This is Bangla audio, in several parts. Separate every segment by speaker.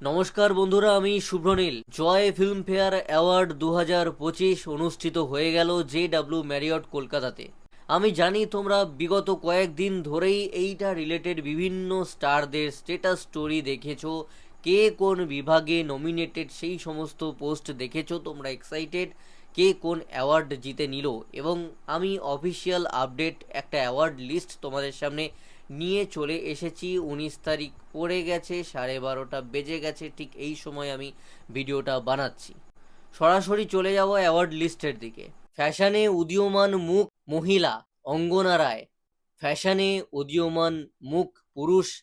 Speaker 1: নমস্কার বন্ধুরা, আমি শুভ্রনীল। জয় ফিল্ম ফেয়ার অ্যাওয়ার্ড দু হাজার পঁচিশ অনুষ্ঠিত হয়ে গেল জে ডাব্লিউ ম্যারিয়ট কলকাতাতে। আমি জানি তোমরা বিগত কয়েকদিন ধরেই এইটা রিলেটেড বিভিন্ন স্টারদের স্টেটাস স্টোরি দেখেছ, কে কোন বিভাগে নমিনেটেড সেই সমস্ত পোস্ট দেখেছ, তোমরা এক্সাইটেড কে কোন অ্যাওয়ার্ড জিতে নিল, এবং আমি অফিসিয়াল আপডেট একটা অ্যাওয়ার্ড লিস্ট তোমাদের সামনে নিয়ে চলে এসেছি। উনিশ তারিখ পড়ে গেছে, সাড়ে বারোটা বেজে গেছে, ঠিক এই সময় আমি ভিডিওটা বানাচ্ছি। সরাসরি চলে যাব অ্যাওয়ার্ড লিস্টের দিকে। ফ্যাশনে উদীয়মান মুখ মহিলা অঙ্গনা রায়। ফ্যাশনে উদীয়মান মুখ পুরুষ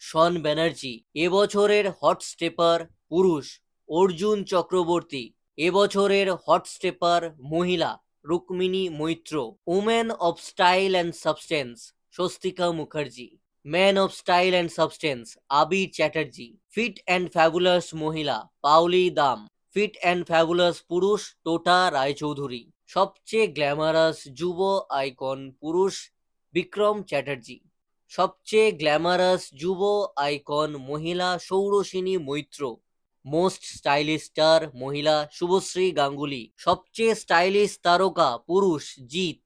Speaker 1: শন ব্যানার্জি। এবছরের হট স্টেপার পুরুষ অর্জুন চক্রবর্তী। এবছরের হট স্টেপার মহিলা Rukmini Maitra. Women of style and substance. Swastika Mukherjee man of style and substance Abir Chatterjee fit and fabulous মহিলা পাউলি দাম ফিট অ্যান্ড ফ্যাবুলাস পুরুষ টোটা রায়চৌধুরী সবচেয়ে গ্ল্যামারাস যুব আইকন পুরুষ বিক্রম চ্যাটার্জি সবচেয়ে গ্ল্যামারাস যুব আইকন মহিলা Sauraseni Maitra most stylish star মহিলা শুভশ্রী গাঙ্গুলি সবচেয়ে স্টাইলিশ তারকা পুরুষ Jeet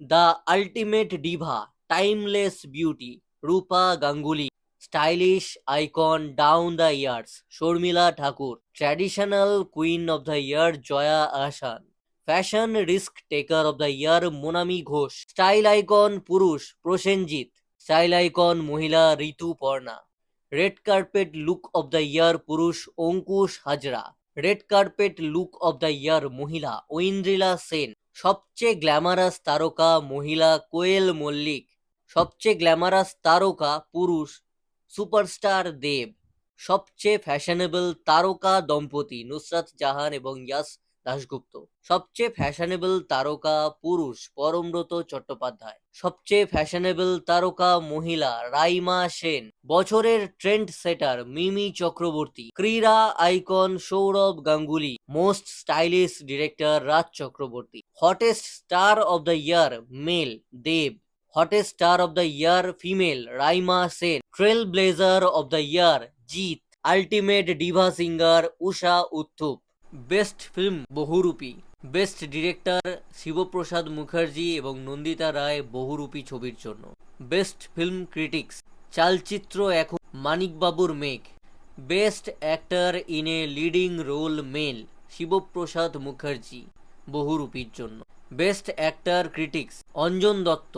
Speaker 1: the ultimate diva timeless beauty Rupa Ganguly stylish icon down the years Sharmila Tagore traditional queen of the year Jaya Ahsan fashion risk taker of the year Monami Ghosh style icon পুরুষ প্রসেনজিৎ স্টাইল আইকন মহিলা Rituparna red carpet look of the year পুরুষ Ankush Hazra red carpet look of the year মহিলা ঐন্দ্রিলা সেন সবচেয়ে গ্ল্যামারাস তারকা মহিলা কোয়েল মল্লিক সবচেয়ে গ্ল্যামারাস তারকা পুরুষ সুপারস্টার দেব, সবচেয়ে ফ্যাশনেবল তারকা দম্পতি নুসরাত জাহান এবং ইয়াস দাশগুপ্ত, সবচেয়ে ফ্যাশনেবল তারকা পুরুষ পরমব্রত চট্টোপাধ্যায়, সবচেয়ে ফ্যাশনেবল তারকা মহিলা রাইমা সেন, বছরের ট্রেন্ড সেটার মিমি চক্রবর্তী, ক্রীড়া icon Sourav Ganguly most stylish director Raj Chakraborty hottest star of the year male Dev hottest star of the year female Raima Sen trail blazer of the year Jeet ultimate diva singer Usha Uthup best film Bahurupi. Best director Shiboprosad Mukherjee এবং নন্দিতা রায় বহুরূপী ছবির জন্য। Best film critics চালচিত্র Ekhon মানিকবাবুর Megh best actor in a leading role male Shiboprosad Mukherjee বহুরূপীর জন্য। Best actor critics Anjan Dutt.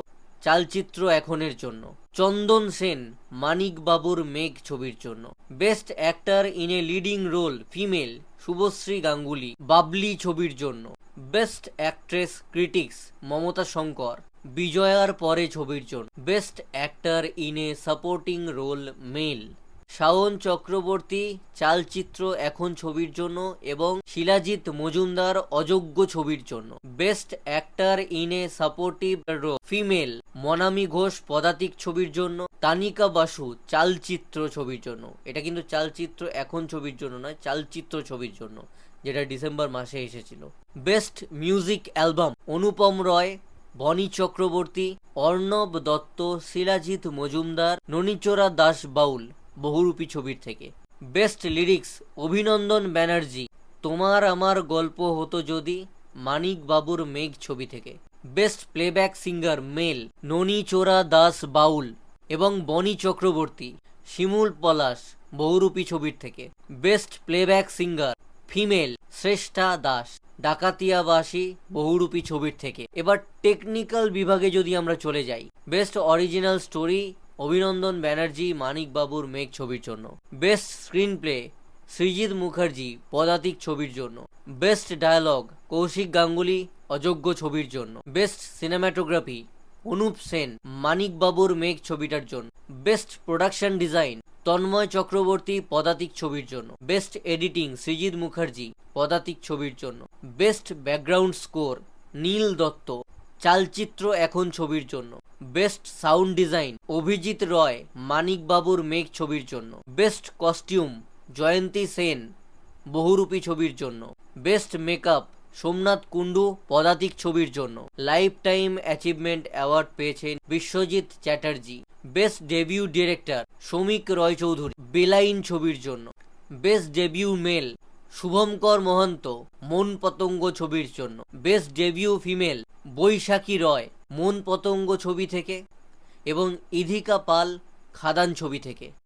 Speaker 1: Chalchitra এখনের জন্য। চন্দন সেন মানিক বাবুর মেঘ ছবির জন্য। Best actor in a leading role, female, Subhashree Ganguly, Babli ছবির জন্য। Best actress critics, Mamata Shankar, বিজয়ার পরে ছবির জন্য। Best actor in a supporting role, male. Shaon Chakraborty Chalchitra Ekhon ছবির জন্য এবং শিলাজিৎ মজুমদার অযোগ্য ছবির জন্য। Best actor in a supportive role. Female Monami Ghosh Padatik ছবির জন্য। তানিকা বাসু চালচিত্র ছবির জন্য। এটা কিন্তু চালচিত্র এখন ছবির জন্য নয়, চালচিত্র ছবির জন্য, যেটা ডিসেম্বর মাসে এসেছিল। Best music album Anupam Roy, Bonnie Chakraborty, Arnab Dutta, shilajit Majumdar, ননিচোরা Das বাউল বহুরূপী ছবির থেকে। বেস্ট লিরিক্স অভিনন্দন ব্যানার্জি। তোমার আমার গল্প হতো যদি মানিক বাবুর মেঘ ছবি থেকে। Best playback singer male Noni Chora Das Baul এবং বনি চক্রবর্তী, শিমুল পলাশ, বহুরূপী ছবির থেকে। Best playback singer female Shreshtha Das, Dakatiyabashi, Bahurupi ছবির থেকে। এবার টেকনিক্যাল বিভাগে যদি আমরা চলে যাই বেস্ট অরিজিনাল স্টোরি অভিনন্দন ব্যানার্জি, মানিক বাবুর মেঘ ছবির জন্য। Best screenplay Srijit Mukherjee, Padatik ছবির জন্য। বেস্ট ডায়ালগ, কৌশিক গাঙ্গুলি, অযোগ্য ছবির জন্য। বেস্ট সিনেমাটোগ্রাফি, অনুপ সেন, মানিক বাবুর মেঘ ছবিটার জন্য। Best production design, Tanmoy Chakraborty, Padatik ছবির জন্য। বেস্ট এডিটিং সৃজিৎ মুখার্জি, পদাতিক ছবির জন্য। Best background score, Neel Dutta. Chalchitra Ekhon ছবির জন্য। Best sound design, Abhijit Roy Manik বাবুর মেঘ ছবির জন্য। বেস্ট কস্টিউম, জয়ন্তী সেন, বহুরূপী ছবির জন্য। বেস্ট মেকআপ, সোমনাথ কুণ্ডু, পদাতিক ছবির জন্য। লাইফ টাইম অ্যাচিভমেন্ট অ্যাওয়ার্ড পেয়েছেন Biswajit Chatterjee. Best debut director Shramik Roy Chowdhury Belaine ছবির জন্য। Best debut male Subhankar Mahanta, Mon Patang ছবির জন্য। Best debut female Baishakhi Roy, Mon Patang ছবি থেকে এবং ইধিকা পাল, খাদান ছবি থেকে।